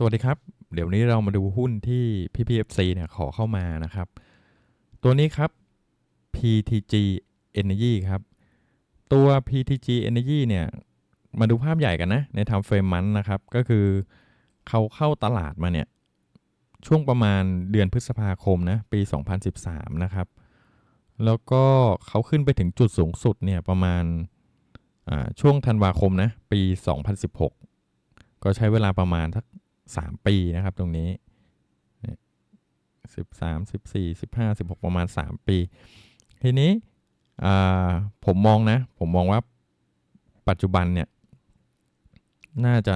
สวัสดีครับ เดี๋ยวนี้เรามาดูหุ้นที่ PPFC เนี่ยขอเข้ามานะครับ ตัวนี้ครับ PTG Energy ครับ ตัว PTG Energy เนี่ยมาดูภาพใหญ่กันนะ ในทำเฟรมมันนะครับ ก็คือเขาเข้าตลาดมาเนี่ย ช่วงประมาณเดือนพฤษภาคมนะปี 2013 นะครับ แล้วก็เขาขึ้นไปถึงจุดสูงสุดเนี่ยประมาณช่วงธันวาคมนะปี 2016 ก็ใช้เวลาประมาณสัก 3 ปีนะครับตรงนี้สิบสามสิบสี่สิบห้าสิบหกประมาณ 3 ปี ทีนี้ผมมองนะ ผมมองว่าปัจจุบันเนี่ย น่าจะ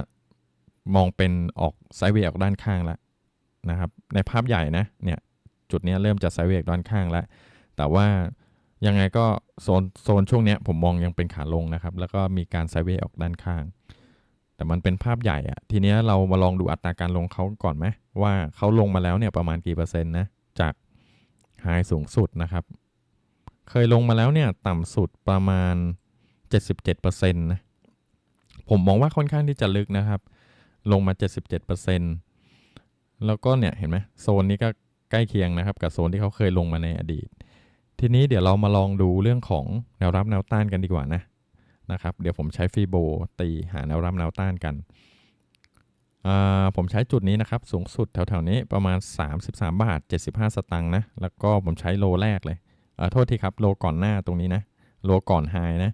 มองเป็นออกไซด์เวย์ออกด้านข้างแล้วนะครับ ในภาพใหญ่นะเนี่ยจุดนี้เริ่มจะไซด์เวย์ออกด้านข้างแล้ว แต่ว่ายังไงก็โซนโซนช่วงนี้ผมมองยังเป็นขาลงนะครับ แล้วก็มีการไซด์เวย์ออกด้านข้าง แต่มันเป็นภาพใหญ่อะทีเนี้ยเรามาลองดูอัตราการลงเขาก่อนไหมว่าเขาลงมาแล้วเนี่ยประมาณกี่เปอร์เซ็นต์นะจากไฮสูงสุดนะครับ เคยลงมาแล้วเนี่ยต่ำสุดประมาณ 77%นะผมมองว่าค่อนข้างที่จะลึกนะครับ ลงมา 77%แล้วก็เนี่ยเห็นไหมโซนนี้ก็ใกล้เคียงนะครับ กับโซนที่เขาเคยลงมาในอดีต ทีนี้เดี๋ยวเรามาลองดูเรื่องของแนวรับแนวต้านกันดีกว่านะ นะครับ เดี๋ยวผมใช้ฟีโบตีหาแนวรับแนวต้านกัน ผมใช้จุดนี้นะครับ สูงสุดแถวๆนี้ประมาณ 33 บาท 75 สตางค์นะ แล้วก็ผมใช้โลแรกเลยเโทษทีครับ โลก่อนหน้าตรงนี้นะ โลก่อนไฮนะ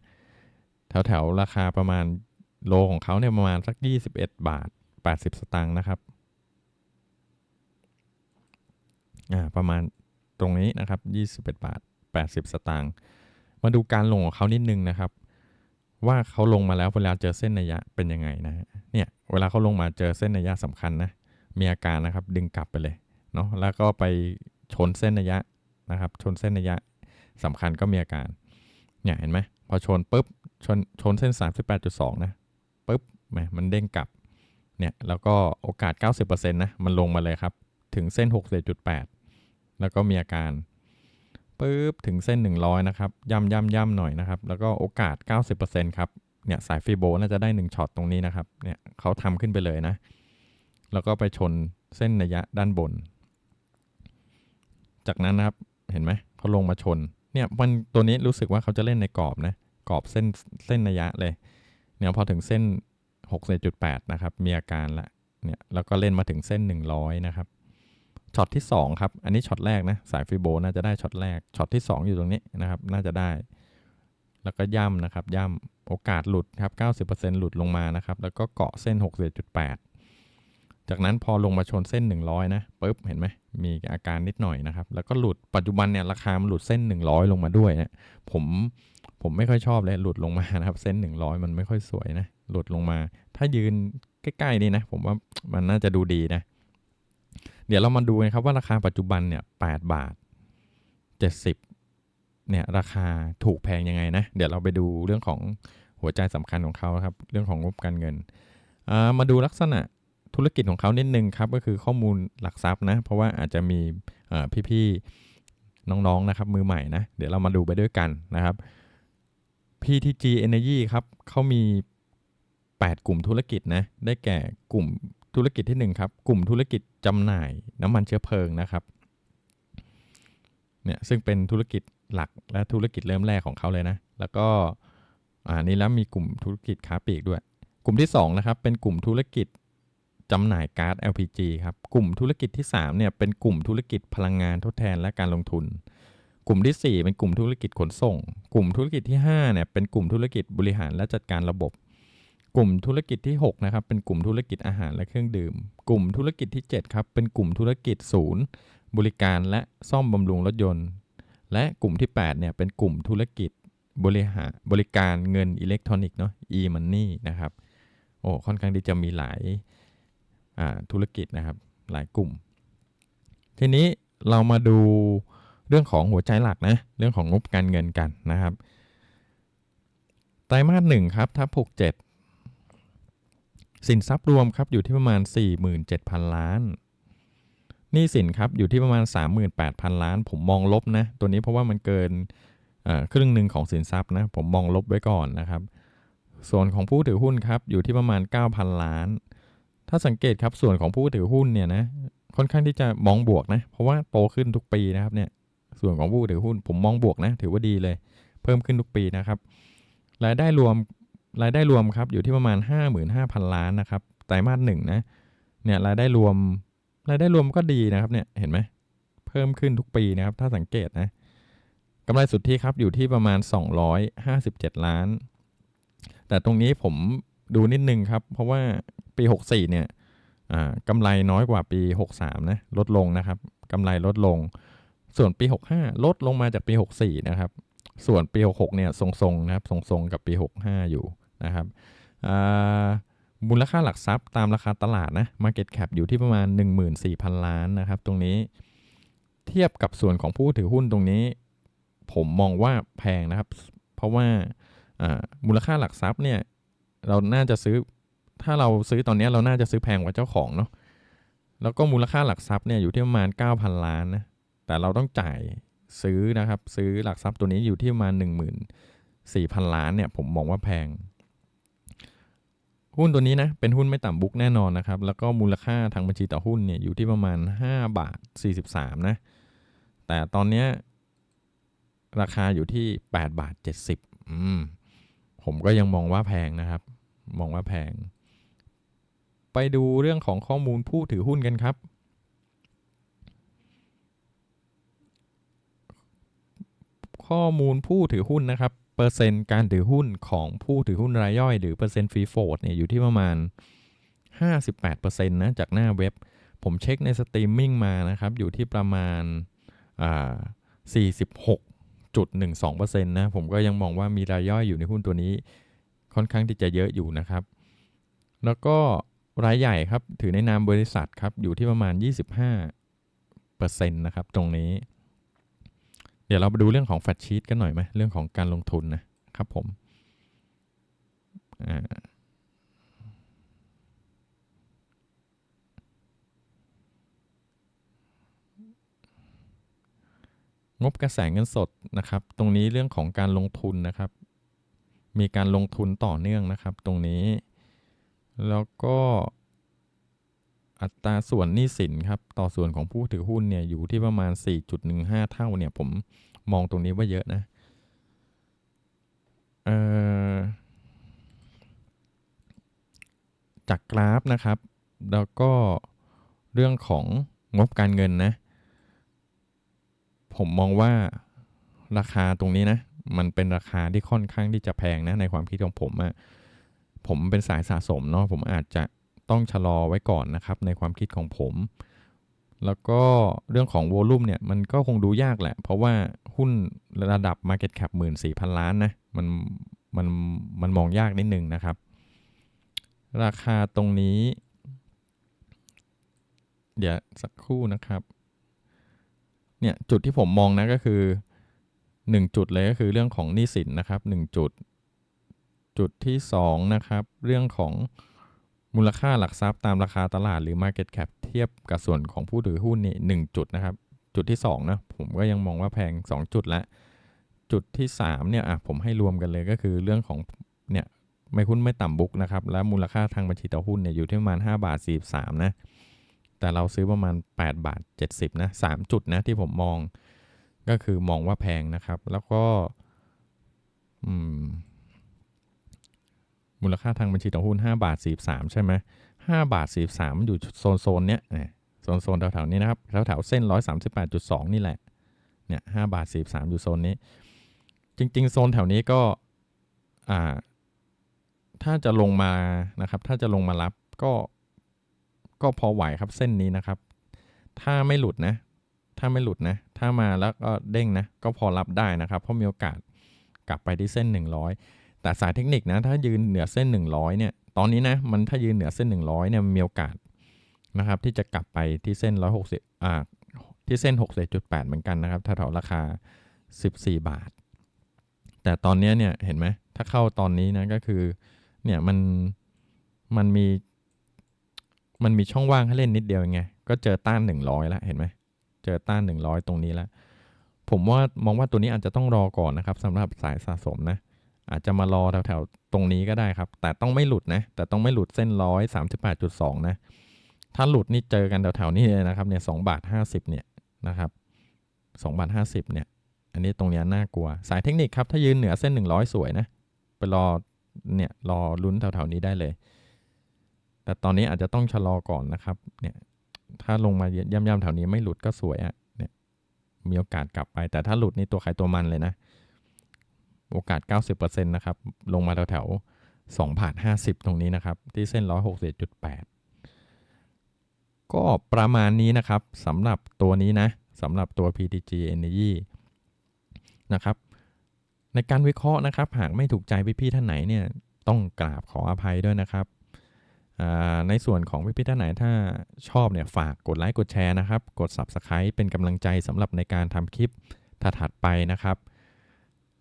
แถวๆ ราคาประมาณโลของเขาเนี่ยประมาณสัก 21 บาท 80 สตางค์นะครับ อ่า ประมาณตรงนี้นะครับ 21 บาท 80 สตางค์ มาดูการลงของเขานิดนึงนะครับ ว่าเขาลงมาแล้วเวลาเจอเส้นระยะเป็นยังไงนะเนี่ยเวลาเขาลงมาเจอเส้นระยะสำคัญนะมีอาการนะครับดึงกลับไปเลยเนาะแล้วก็ไปชนเส้นระยะนะครับชนเส้นระยะสำคัญก็มีอาการเนี่ยเห็นไหมพอชนปุ๊บชนชนเส้น 38.2 นะปุ๊บแมมันเด้งกลับเนี่ยแล้วก็โอกาส 90%นะมันลงมาเลยครับ ถึงเส้น61.8แล้วก็มีอาการ ปุ๊บถึงเส้น 100 นะครับ ย่ำย่ำย่ำหน่อยนะครับ แล้วก็โอกาส 90%ครับ เนี่ยสายฟีโบน่าจะได้ 1ช็อตตรงนี้นะครับ เนี่ยเขาทำขึ้นไปเลยนะ แล้วก็ไปชนเส้นระยะด้านบน จากนั้นนะครับ เห็นไหม เขาลงมาชน เนี่ยมันตัวนี้รู้สึกว่าเขาจะเล่นในกรอบนะ กรอบเส้นเส้นระยะเลย เนี่ยพอถึงเส้น 6.8 นะครับ มีอาการละ เนี่ยแล้วก็เล่นมาถึงเส้น 100 นะครับ ช็อตที่ 2 ครับ อันนี้ช็อตแรกนะ สายฟิโบน่าจะได้ช็อตแรก ช็อตที่ 2 อยู่ตรงนี้นะครับ น่าจะได้ แล้วก็ย่ำนะครับ ย่ำโอกาสหลุดครับ 90%หลุดลงมานะครับ แล้วก็เกาะเส้น 61.8 จากนั้นพอลงมาชนเส้น 100 นะปุ๊บ เห็นไหม มีอาการนิดหน่อยนะครับ แล้วก็หลุด ปัจจุบันเนี่ยราคามันหลุดเส้น 100 ลงมาด้วยนะ ผม ผมไม่ค่อยชอบเลย หลุดลงมานะครับ เส้น 100 มันไม่ค่อยสวยนะ หลุดลงมา ถ้ายืนใกล้ๆนี่นะ ผมว่ามันน่าจะดูดีนะ เดี๋ยวเรามาดูนะครับว่าราคาปัจจุบันเนี่ย8บาท 70เนี่ยราคาถูกแพงยังไงนะ เดี๋ยวเราไปดูเรื่องของหัวใจสำคัญของเขาครับ เรื่องของงบการเงิน มาดูลักษณะธุรกิจของเขานิดนึงครับ ก็คือข้อมูลหลักทรัพย์นะ เพราะว่าอาจจะมีพี่ๆน้องๆนะครับมือใหม่นะ เดี๋ยวเรามาดูไปด้วยกันนะครับ PTG Energy ครับเขามี 8 กลุ่มธุรกิจนะ ได้แก่กลุ่ม ธุรกิจที่ 1 ครับ กลุ่มธุรกิจจำหน่ายน้ำมันเชื้อเพลิงนะครับเนี่ยซึ่งเป็นธุรกิจหลักและธุรกิจเริ่มแรกของเขาเลยนะ แล้วก็อ่านี่แล้วมีกลุ่มธุรกิจค้าปลีกด้วย กลุ่มที่2นะครับเป็นกลุ่มธุรกิจจำหน่ายก๊าซ LPG ครับกลุ่มธุรกิจที่3เนี่ยเป็นกลุ่มธุรกิจพลังงานทดแทนและการลงทุน กลุ่มที่ 4 เป็นกลุ่มธุรกิจขนส่ง กลุ่มธุรกิจที่5เนี่ยเป็นกลุ่มธุรกิจบริหารและจัดการระบบ กลุ่มธุรกิจที่ 6 นะครับ เป็นกลุ่มธุรกิจอาหารและเครื่องดื่ม กลุ่มธุรกิจที่ 7 ครับ เป็นกลุ่มธุรกิจศูนย์ บริการและซ่อมบำรุงรถยนต์ และกลุ่มที่ 8 เนี่ย เป็นกลุ่มธุรกิจบริหารบริการเงินอิเล็กทรอนิกส์เนาะ e-money นะครับ โอ้ ค่อนข้างที่จะมีหลายาธุรกิจนะครับ หลายกลุ่ม ทีนี้เรามาดูเรื่องของหัวใจหลักนะ เรื่องของงบการเงินกันนะครับ ไตรมาสหนึ่งครับทับหกเจ็ด สินทรัพย์รวมครับอยู่ที่ประมาณ 47,000 ล้านหนี้สินครับอยู่ที่ประมาณ 38,000 ล้าน ผมมองลบนะ ตัวนี้เพราะว่ามันเกินครึ่งหนึ่งของสินทรัพย์นะ ผมมองลบไว้ก่อนนะครับ ส่วนของผู้ถือหุ้นครับอยู่ที่ประมาณ 9,000 ล้าน ถ้าสังเกตครับส่วนของผู้ถือหุ้นเนี่ยนะค่อนข้างที่จะมองบวกนะเพราะว่าโตขึ้นทุกปีนะครับเนี่ยส่วนของผู้ถือหุ้นผมมองบวกนะถือว่าดีเลย เพิ่มขึ้นทุกปีนะครับรายได้รวม รายได้รวมครับอยู่ที่ประมาณ 55,000 ล้านนะครับไตรมาสหนึ่งนะเนี่ยรายได้รวมรายได้รวมก็ดีนะครับเนี่ยเห็นไหมเพิ่มขึ้นทุกปีนะครับถ้าสังเกตนะกำไรสุทธิครับอยู่ที่ประมาณ 257 ล้าน แต่ตรงนี้ผมดูนิดนึงครับ เพราะว่าปี 64 เนี่ยกำไรน้อยกว่าปี 63 นะลดลงนะครับกำไรลดลง ส่วนปี 65 ลดลงมาจากปี 64 นะครับ ส่วนปี 66 เนี่ยทรงๆนะครับทรงๆกับปี 65 อยู่ นะครับมูลค่าหลักทรัพย์ตามราคาตลาดนะ Market Cap อยู่ที่ประมาณ 14,000 ล้านนะครับ ตรงนี้เทียบกับส่วนของผู้ถือหุ้นตรงนี้ ผมมองว่าแพงนะครับ เพราะว่ามูลค่าหลักทรัพย์เนี่ยเราน่าจะซื้อถ้าเราซื้อตอนนี้เราน่าจะซื้อแพงกว่าเจ้าของเนาะแล้วก็มูลค่าหลักทรัพย์เนี่ยอยู่ที่ประมาณ 9,000 ล้านนะแต่เราต้องจ่ายซื้อนะครับ ซื้อหลักทรัพย์ตัวนี้อยู่ที่ประมาณ 14,000 ล้านเนี่ยผมมองว่าแพง หุ้นตัวนี้นะเป็นหุ้นไม่ต่ำบุกแน่นอนนะครับ แล้วก็มูลค่าทางบัญชีต่อหุ้นเนี่ยอยู่ที่ประมาณ 5 บาท 43 นะ แต่ตอนนี้ราคาอยู่ที่ 8 บาท 70อืมผมก็ยังมองว่าแพงนะครับ มองว่าแพง ไปดูเรื่องของข้อมูลผู้ถือหุ้นกันครับ ข้อมูลผู้ถือหุ้นนะครับ เปอร์เซ็นต์การถือหุ้นของผู้ถือหุ้นรายย่อย หรือเปอร์เซ็นต์ฟรีโฟดเนี่ยอยู่ที่ประมาณ 58%นะจากหน้าเว็บ ผมเช็คในสตรีมมิ่งมานะครับ อยู่ที่ประมาณ46.12%นะผมก็ยังมองว่ามีรายย่อยอยู่ในหุ้นตัวนี้ ค่อนข้างที่จะเยอะอยู่นะครับ แล้วก็รายใหญ่ครับถือในนามบริษัทครับอยู่ที่ประมาณ 25%นะครับตรงนี้ เดี๋ยวเราไปดูเรื่องของแฟชชีตกันหน่อยไหมเรื่องของการลงทุนนะครับผมงบกระแสเงินสดนะครับ ตรงนี้เรื่องของการลงทุนนะครับ มีการลงทุนต่อเนื่องนะครับ ตรงนี้ แล้วก็ อัตราส่วนหนี้สินครับต่อส่วนของผู้ถือหุ้นเนี่ยอยู่ที่ประมาณ 4.15 เท่าเนี่ยผมมองตรงนี้ว่าเยอะนะจากกราฟนะครับ แล้วก็เรื่องของงบการเงินนะ ผมมองว่าราคาตรงนี้นะ มันเป็นราคาที่ค่อนข้างที่จะแพงนะในความคิดของผมอะผมเป็นสายสะสมเนาะผมอาจจะ ต้องชะลอไว้ก่อนนะครับในความคิดของผม แล้วก็เรื่องของโวลุ่มเนี่ยมันก็คงดูยากแหละ เพราะว่าหุ้นระดับ Market Cap 1 4 0 0 0 ล้านนะมันมันมันมองยากนิดนึงนะครับ ราคาตรงนี้ เดี๋ยวสักครู่นะครับเนี่ยจุดที่ผมมองนะก็คือ 1 จุดเลยก็คือเรื่องของหนี้สินนะครับ 1 จุด จุดที่ 2 นะครับ เรื่องของ มูลค่าหลักทรัพย์ตามราคาตลาดหรือ Market Cap เทียบกับส่วนของผู้ถือหุ้นนี่หจุดนะครับ จุดที่2นะผมก็ยังมองว่าแพง 2 จุดละจุดที่3เนี่ยอะผมให้รวมกันเลยก็คือเรื่องของเนี่ยไม่หุ้นไม่ต่ำบุกนะครับ และมูลค่าทางบัญชีต่อหุ้นเนี่ยอยู่ที่ประมาณ5บาท43นะแต่เราซื้อประมาณ8บาท70นะ3จุดนะที่ผมมองก็คือมองว่าแพงนะครับ แล้วก็มู มูลค่าทางบัญชีต่อหุ้น 5 บาท 43 ใช่ไหม5บาท 43 มันอยู่โซนโซนเนี้ยโซนโซนแถวๆนี้นะครับแถวๆเส้น 138.2 นี่แหละเนี่ย5บาท 43 อยู่โซนนี้ จริง ๆ โซนแถวนี้ก็อ่าถ้าจะลงมานะครับ ถ้าจะลงมารับก็ก็พอไหวครับเส้นนี้นะครับ ถ้าไม่หลุดนะ ถ้าไม่หลุดนะ ถ้ามาแล้วก็เด้งนะ ก็พอรับได้นะครับ เพราะมีโอกาสกลับไปที่เส้น 100 แต่สายเทคนิคนะถ้ายืนเหนือเส้น 100เนี่ยตอนนี้นะมันถ้ายืนเหนือเส้น 100เนี่ยมีโอกาสนะครับที่จะกลับไปที่เส้น 160อ่าที่เส้น 60.8 เหมือนกันนะครับถ้าถอราคา 14 บาท แต่ตอนนี้เนี่ยเห็นไหมถ้าเข้าตอนนี้นะก็คือเนี่ยมันมันมีมันมีช่องว่างให้เล่นนิดเดียวไง ก็เจอต้านหนึ่งร้อยแล้วเห็นไหม เจอต้านหนึ่งร้อยตรงนี้แล้ว ผมว่ามองว่าตัวนี้อาจจะต้องรอก่อนนะครับสำหรับสายสะสมนะ อาจจะมารอแถวๆตรงนี้ก็ได้ครับ แต่ต้องไม่หลุดนะ แต่ต้องไม่หลุดเส้นร้อยสามสิบแปดจุดสองนะ ถ้าหลุดนี่เจอกันแถวๆนี้เลยนะครับเนี่ยสองบาทห้าสิบเนี่ยนะครับสองบาทห้าสิบเนี่ย อันนี้ตรงเนี้ยน่ากลัว สายเทคนิคครับ ถ้ายืนเหนือเส้นหนึ่งร้อยสวยนะ ไปรอเนี่ยรอลุ้นแถวๆนี้ได้เลย แต่ตอนนี้อาจจะต้องชะลอก่อนนะครับ เนี่ย ถ้าลงมาย่ำๆแถวนี้ไม่หลุดก็สวยอะเนี่ย มีโอกาสกลับไป แต่ถ้าหลุดนี่ตัวใครตัวมันเลยนะ โอกาส 90%นะครับ ลงมาแถวๆ2บาท50 ตรงนี้นะครับ ที่เส้น 161.8 ก็ประมาณนี้นะครับสำหรับตัวนี้นะสำหรับตัว PTG Energy นะครับ ในการวิเคราะห์นะครับ หากไม่ถูกใจพี่ๆท่านไหนเนี่ย ต้องกราบขออภัยด้วยนะครับในส่วนของพี่ๆท่านไหนถ้าชอบเนี่ยฝากกดไลค์กดแชร์นะครับ กด Subscribe เป็นกำลังใจสำหรับในการทำคลิปถัดๆไปนะครับ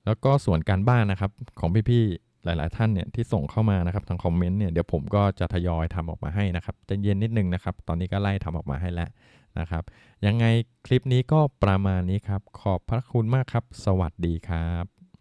แล้วก็ส่วนการบ้านนะครับของพี่ๆหลายๆท่านเนี่ยที่ส่งเข้ามานะครับทางคอมเมนต์เนี่ยเดี๋ยวผมก็จะทยอยทำออกมาให้นะครับจะเย็นนิดนึงนะครับ ตอนนี้ก็ไล่ทำออกมาให้แล้วนะครับ ยังไงคลิปนี้ก็ประมาณนี้ครับ ขอบพระคุณมากครับ สวัสดีครับ